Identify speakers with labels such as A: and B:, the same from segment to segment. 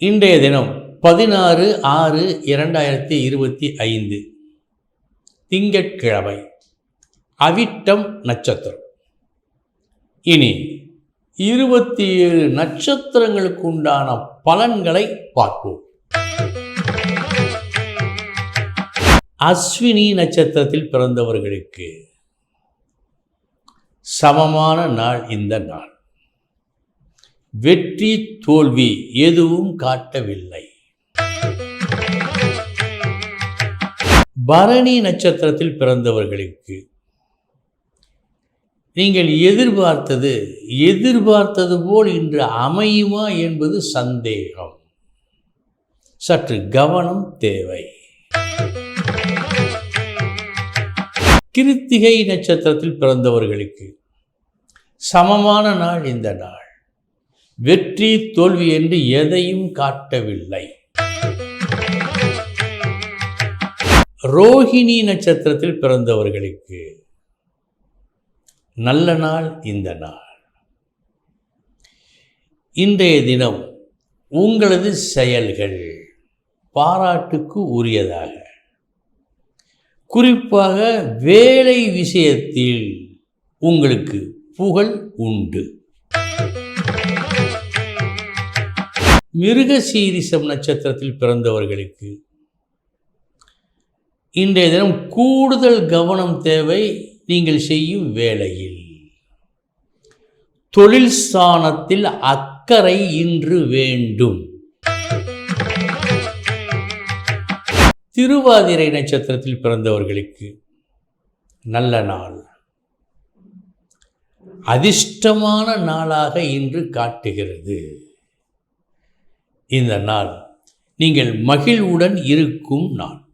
A: இன்றைய தினம் பதினாறு ஆறு இரண்டாயிரத்தி இருபத்தி ஐந்து. திங்கட்கிழமை. அவிட்டம் நட்சத்திரம். இனி இருபத்தி ஏழு நட்சத்திரங்களுக்கு உண்டான பலன்களை பார்ப்போம். அஸ்வினி நட்சத்திரத்தில் பிறந்தவர்களுக்கு சமமான நாள் இந்த நாள். வெற்றி தோல்வி எதுவும் காட்டவில்லை. பரணி நட்சத்திரத்தில் பிறந்தவர்களுக்கு நீங்கள் எதிர்பார்த்தது எதிர்பார்த்தது போல் இன்று அமையுமா என்பது சந்தேகம். சற்று கவனம் தேவை. கிருத்திகை நட்சத்திரத்தில் பிறந்தவர்களுக்கு சமமான நாள் இந்த நாள். வெற்றி தோல்வி என்று எதையும் காட்டவில்லை. ரோஹிணி நட்சத்திரத்தில் பிறந்தவர்களுக்கு நல்ல நாள் இந்த நாள். இன்றைய தினம் உங்களது செயல்கள் பாராட்டுக்கு உரியதாக. குறிப்பாக வேலை விஷயத்தில் உங்களுக்கு புகழ் உண்டு. மிருகசீரிசம் நட்சத்திரத்தில் பிறந்தவர்களுக்கு இன்றைய தினம் கூடுதல் கவனம் தேவை நீங்கள் செய்யும் வேளையில் தொழில் ஸ்தானத்தில் அக்கறை இன்று வேண்டும். திருவாதிரை நட்சத்திரத்தில் பிறந்தவர்களுக்கு நல்ல நாள். அதிர்ஷ்டமான நாளாக இன்று காட்டுகிறது. இந்த நாள். நீங்கள் மகிழ்வுடன் இருக்கும் நாள்.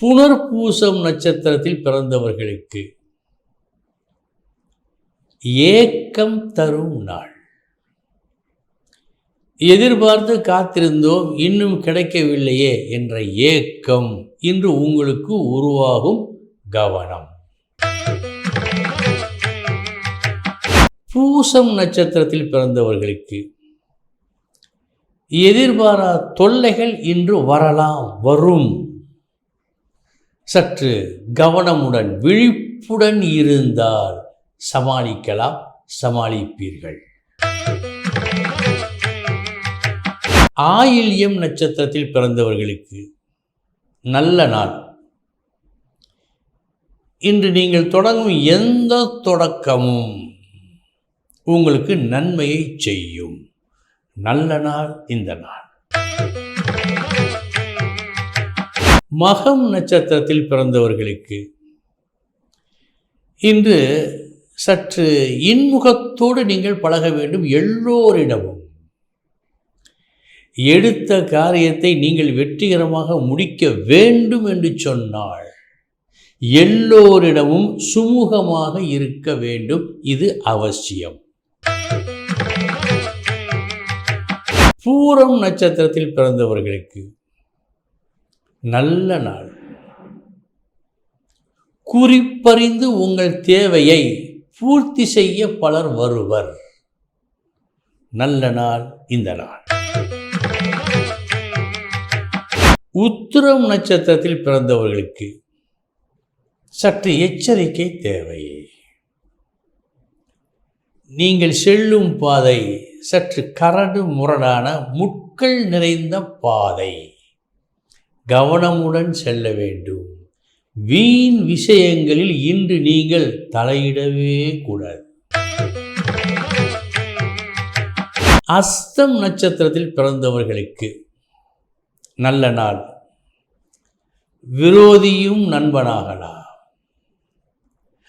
A: புனர்பூசம் நட்சத்திரத்தில் பிறந்தவர்களுக்கு ஏக்கம் தரும் நாள். எதிர்பார்த்து காத்திருந்தோம் இன்னும் கிடைக்கவில்லையே என்ற ஏக்கம் இன்று உங்களுக்கு உருவாகும் கவனம். பூசம் நட்சத்திரத்தில் பிறந்தவர்களுக்கு எதிர்பாரா தொல்லைகள் இன்று வரலாம் வரும். சற்று கவனமுடன் விழிப்புடன் இருந்தால் சமாளிக்கலாம் சமாளிப்பீர்கள். ஆயில்யம் நட்சத்திரத்தில் பிறந்தவர்களுக்கு நல்ல நாள். இன்று நீங்கள் தொடங்கும் எந்த தொடக்கமும் உங்களுக்கு நன்மையை செய்யும். நல்ல நாள் இந்த நாள். மகம் நட்சத்திரத்தில் பிறந்தவர்களுக்கு இன்று சற்று இன்முகத்தோடு நீங்கள் பழக வேண்டும் எல்லோரிடமும். எடுத்த காரியத்தை நீங்கள் வெற்றிகரமாக முடிக்க வேண்டும் என்று சொன்னால் எல்லோரிடமும் சுமூகமாக இருக்க வேண்டும். இது அவசியம். பூரம் நட்சத்திரத்தில் பிறந்தவர்களுக்கு நல்ல நாள். குறிப்பறிந்து உங்கள் தேவையை பூர்த்தி செய்ய பலர் வருவர். நல்ல நாள் இந்த நாள். உத்திரம் நட்சத்திரத்தில் பிறந்தவர்களுக்கு சற்று எச்சரிக்கை தேவை. நீங்கள் செல்லும் பாதை சற்று கரடு முரடான முட்கள் நிறைந்த பாதை. கவனமுடன் செல்ல வேண்டும். வீண் விஷயங்களில் இன்று நீங்கள் தலையிடவே கூடாது. அஸ்தம் நட்சத்திரத்தில் பிறந்தவர்களுக்கு நல்ல நாள். விரோதியும் நண்பனாகலாம்.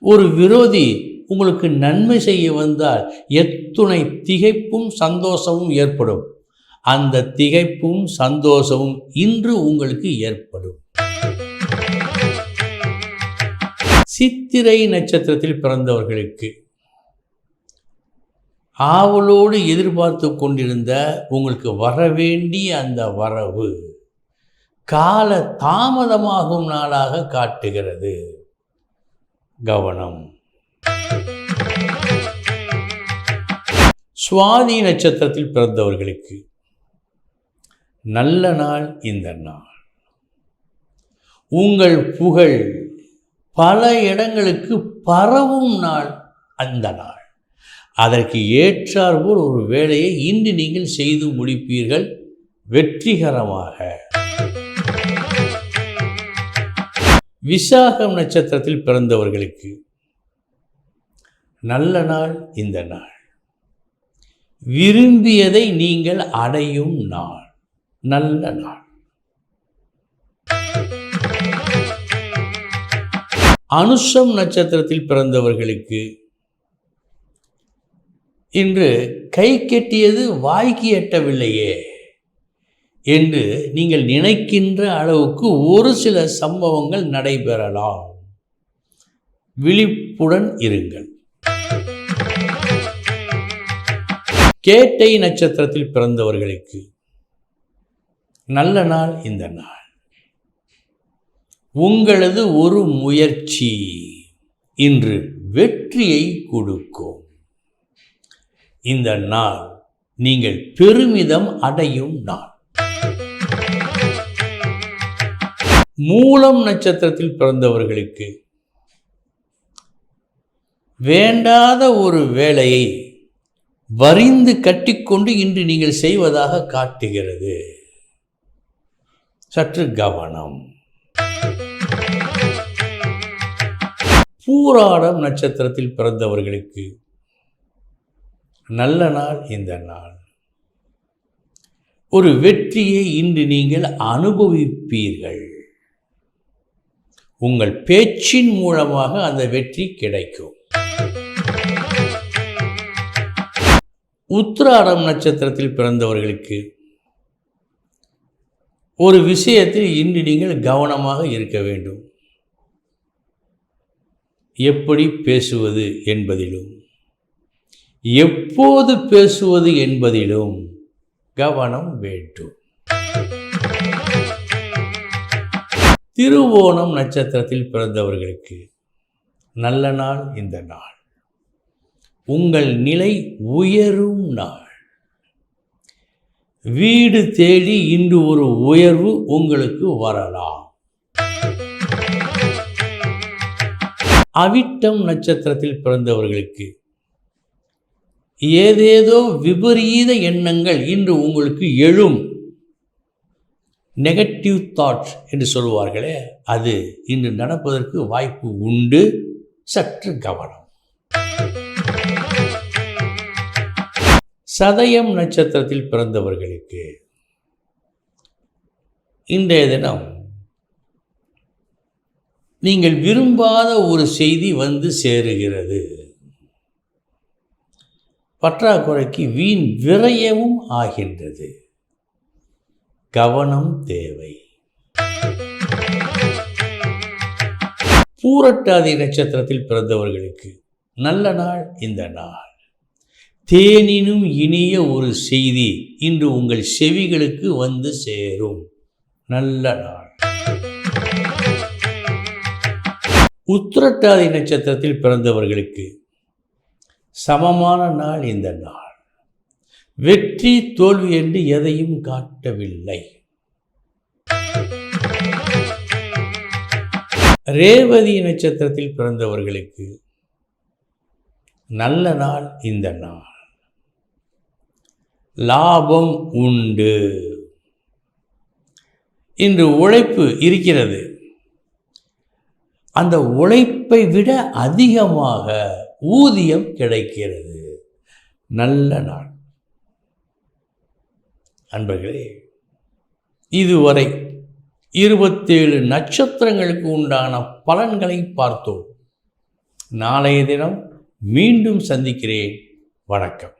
A: ஒரு விரோதி உங்களுக்கு நன்மை செய்ய வந்தால் எத்துணை திகைப்பும் சந்தோஷமும் ஏற்படும். அந்த திகைப்பும் சந்தோஷமும் இன்று உங்களுக்கு ஏற்படும். சித்திரை நட்சத்திரத்தில் பிறந்தவர்களுக்கு ஆவலோடு எதிர்பார்த்து கொண்டிருந்த உங்களுக்கு வரவேண்டிய அந்த வரவு கால தாமதமாகும் நாளாக காட்டுகிறது. கவனம். சுவாதி நட்சத்திரத்தில் பிறந்தவர்களுக்கு நல்ல நாள் இந்த நாள். உங்கள் புகழ் பல இடங்களுக்கு பரவும் நாள் அந்த நாள். அதற்கு ஏற்றாற்போல் ஒரு வேலையை இன்று நீங்கள் செய்து முடிப்பீர்கள் வெற்றிகரமாக. விசாகம் நட்சத்திரத்தில் பிறந்தவர்களுக்கு நல்ல நாள் இந்த நாள். விரும்பியதை நீங்கள் அடையும் நாள். நல்ல நாள். அனுஷம் நட்சத்திரத்தில் பிறந்தவர்களுக்கு இன்று கை கெட்டியது வாய்க்கு எட்டவில்லையே என்று நீங்கள் நினைக்கின்ற அளவுக்கு ஒரு சில சம்பவங்கள் நடைபெறலாம். விழிப்புடன் இருங்கள். கேட்டை நட்சத்திரத்தில் பிறந்தவர்களுக்கு நல்ல நாள் இந்த நாள். உங்களது ஒரு முயற்சி. இன்று வெற்றியை கொடுக்கும். இந்த நாள் நீங்கள் பெருமிதம் அடையும் நாள். மூலம் நட்சத்திரத்தில் பிறந்தவர்களுக்கு வேண்டாத ஒரு வேலையை வரிந்து கட்டிக்கொண்டு இன்று நீங்கள் செய்வதாக காட்டுகிறது. சற்று கவனம். பூராடம் நட்சத்திரத்தில் பிறந்தவர்களுக்கு நல்ல நாள் இந்த நாள். ஒரு வெற்றியை இன்று நீங்கள் அனுபவிப்பீர்கள். உங்கள் பேச்சின் மூலமாக அந்த வெற்றி கிடைக்கும். உத்திராடம் நட்சத்திரத்தில் பிறந்தவர்களுக்கு ஒரு விஷயத்தில் இன்று நீங்கள் கவனமாக இருக்க வேண்டும். எப்படி பேசுவது என்பதிலும் எப்போது பேசுவது என்பதிலும் கவனம் வேண்டும். திருவோணம் நட்சத்திரத்தில் பிறந்தவர்களுக்கு நல்ல நாள் இந்த நாள். உங்கள் நிலை உயரும் நாள். வீடு தேடி இன்று ஒரு உயர்வு உங்களுக்கு வரலாம். அவிட்டம் நட்சத்திரத்தில் பிறந்தவர்களுக்கு ஏதேதோ விபரீத எண்ணங்கள் இன்று உங்களுக்கு எழும். நெகட்டிவ் தாட்ஸ் என்று சொல்வார்களே அது இன்று நடப்பதற்கு வாய்ப்பு உண்டு. சற்று கவனம். சதயம் நட்சத்திரத்தில் பிறந்தவர்களுக்கு இன்றைய தினம் நீங்கள் விரும்பாத ஒரு செய்தி வந்து சேருகிறது. பற்றாக்குறைக்கு வீண் விரயமும் ஆகின்றது. கவனம் தேவை. பூரட்டாதி நட்சத்திரத்தில் பிறந்தவர்களுக்கு நல்ல நாள் இந்த நாள். தேனினும் இனிய ஒரு செய்தி இன்று உங்கள் செவிகளுக்கு வந்து சேரும். நல்ல நாள். உத்திரட்டாதி நட்சத்திரத்தில் பிறந்தவர்களுக்கு சமமான நாள் இந்த நாள். வெற்றி தோல்வி என்று எதையும் காட்டவில்லை. ரேவதி நட்சத்திரத்தில் பிறந்தவர்களுக்கு நல்ல நாள் இந்த நாள். லாபம் உண்டு. இன்று உழைப்பு இருக்கிறது. அந்த உழைப்பை விட அதிகமாக ஊதியம் கிடைக்கிறது. நல்ல நாள். அன்பர்களே இதுவரை இருபத்தேழு நட்சத்திரங்களுக்கு உண்டான பலன்களை பார்த்தோம். நாளைய தினம் மீண்டும் சந்திக்கிறேன். வணக்கம்.